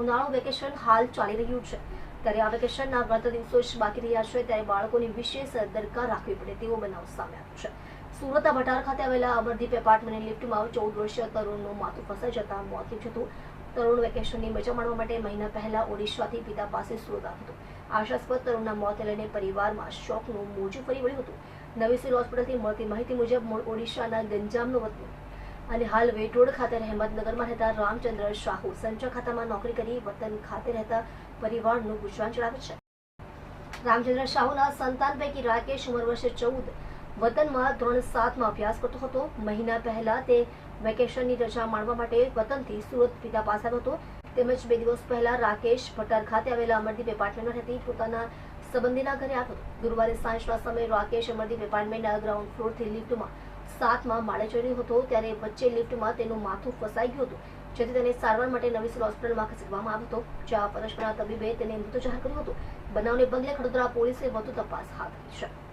ઉનાળુ વેકેશન હાલ ચાલી રહ્યું છે. ત્યારે આ વેકેશનના ગત દિવસો બાકી રહ્યા છે. ત્યારે બાળકોની વિશેષ દરકાર રાખવી પડે તેવો બનાવ સામે આવ્યો છે. સુરત ભટાર ખાતે આવેલા અમરદીપ એપાર્ટમેન્ટની લિફ્ટમાં ચૌદ વર્ષીય તરુણનું માથું ફસાઈ જતા મોત થયું હતું. તરુણ વેકેશનની મજા માણવા માટે મહિના પહેલા ઓડિશાથી પિતા પાસે સુરત આવ્યો હતો. આશાસ્પદ તરુણના મોત લઈને પરિવારમાં શોકનું મોજું ફરી વળ્યું હતું. નવી સિવિલ હોસ્પિટલથી મળતી માહિતી મુજબ ઓડિશાના ગંજામનો વતની અને હાલ વેટોડ ખાતે રહેમતનગરમાં રહેતા રામચંદ્ર શાહુ સંચય ખાતામાં નોકરી કરી વતન ખાતે રહેતા પરિવારનું ગુજરાન ચલાવે છે. રામચંદ્ર શાહુના સંતાન પૈકી રાકેશ ઉંમર વર્ષે ચૌદ, વતનમાં ધોરણ સાતમાં અભ્યાસ કરતો હતો. મહિના પહેલા તે વેકેશનની રજા માણવા માટે વતનથી સુરત પિતા પાસે હતો. તેમજ બે દિવસ પહેલા રાકેશ ભટાર ખાતે આવેલા અમરદીપ એપાર્ટમેન્ટમાં રહેતી પોતાના સંબંધીના ઘરે આવ્યો ગુરુવારે સાંજના સમયે રાકેશ અમરદીપ એપાર્ટમેન્ટના ગ્રાઉન્ડ ફ્લોરથી લિફ્ટમાં સાતમાં માળે ચડી રહ્યો હતો ત્યારે વચ્ચે લિફ્ટમાં તેનું માથું ફસાઈ ગયું હતું. જેથી તેને સારવાર માટે નવી સિવિલ હોસ્પિટલમાં ખસેડવામાં આવ્યો હતો. જ્યાં પરસ્પરના તબીબે તેને મૃત જાહેર કર્યો હતો. બનાવને પગલે ખડોદરા પોલીસે વધુ તપાસ હાથ ધરી છે.